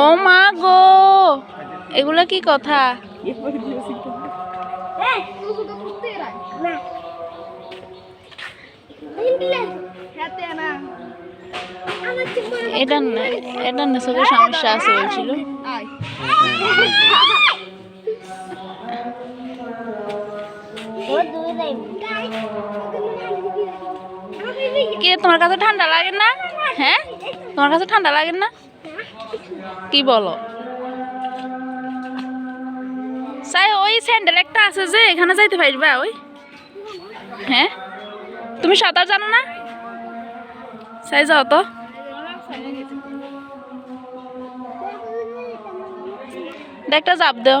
ও মা গো এগুলা কি কথা? এটা না এটা না চোখের সমস্যা আছে বলছিল। কে, তোমার কাছে ঠান্ডা লাগে না? হ্যাঁ? তোমার কাছে ঠান্ডা লাগে না? কি বলো? সাই, ওই স্যান্ডেল একটা আছে যে, এখানে যাইতে পারবা ওই? হ্যাঁ? তুমি সাঁতার জানো না? সাই, যাও তো। একটা জাপ দাও।